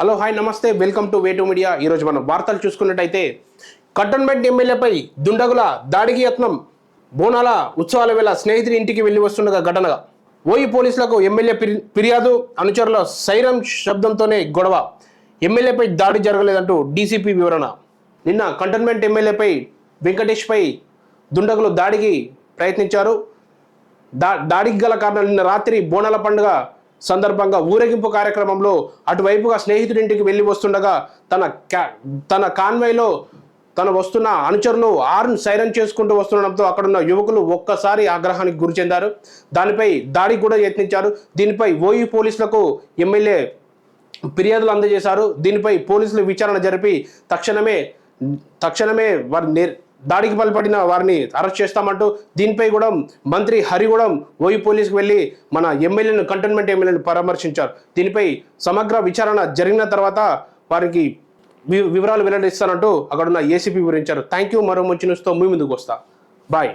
Hello hi నమస్తే. Welcome to వేటు media. ఈరోజు మనం వార్తలు చూసుకున్నట్టయితే కంటోన్మెంట్ ఎమ్మెల్యేపై దుండగుల దాడికి యత్నం. బోనాల ఉత్సవాల వేళ స్నేహితుడి ఇంటికి వెళ్ళి వస్తుండగా ఘటనగా. ఓయి పోలీసులకు ఎమ్మెల్యే ఫిర్యాదు అనుచరుల సైరం శబ్దంతోనే గొడవ. ఎమ్మెల్యేపై దాడి జరగలేదంటూ డీసీపీ వివరణ. నిన్న కంటోన్మెంట్ ఎమ్మెల్యేపై వెంకటేష్పై దుండగులు దాడికి ప్రయత్నించారు. దా దాడికి గల కారణం నిన్న రాత్రి బోనాల పండుగ సందర్భంగా ఊరేగింపు కార్యక్రమంలో అటువైపుగా స్నేహితుడింటికి వెళ్ళి వస్తుండగా తన క్యా- తన కాన్వేలో తన వస్తున్న అనుచరులు ఆర్న్ సైరన్ చేసుకుంటూ వస్తుండడంతో అక్కడున్న యువకులు ఒక్కసారి ఆగ్రహానికి గురి చెందారు. దానిపై దాడి కూడా యత్నించారు. దీనిపై ఓయూ పోలీసులకు ఎమ్మెల్యే ఫిర్యాదులు అందజేశారు. దీనిపై పోలీసులు విచారణ జరిపి తక్షణమే తక్షణమే వారి దాడికి పాల్పడిన వారిని అరెస్ట్ చేస్తామంటూ దీనిపై కూడా మంత్రి హరిగూడెం ఓయి పోలీస్కి వెళ్ళి మన ఎమ్మెల్యేను కంటోన్మెంట్ ఎమ్మెల్యేను పరామర్శించారు. దీనిపై సమగ్ర విచారణ జరిగిన తర్వాత వారికి వి- వివరాలు వెల్లడిస్తానంటూ అక్కడున్న ఏసీపీ వివరించారు. థ్యాంక్ యూ మరో మంచి న్యూస్తో మీ ముందుకు వస్తా. బాయ్.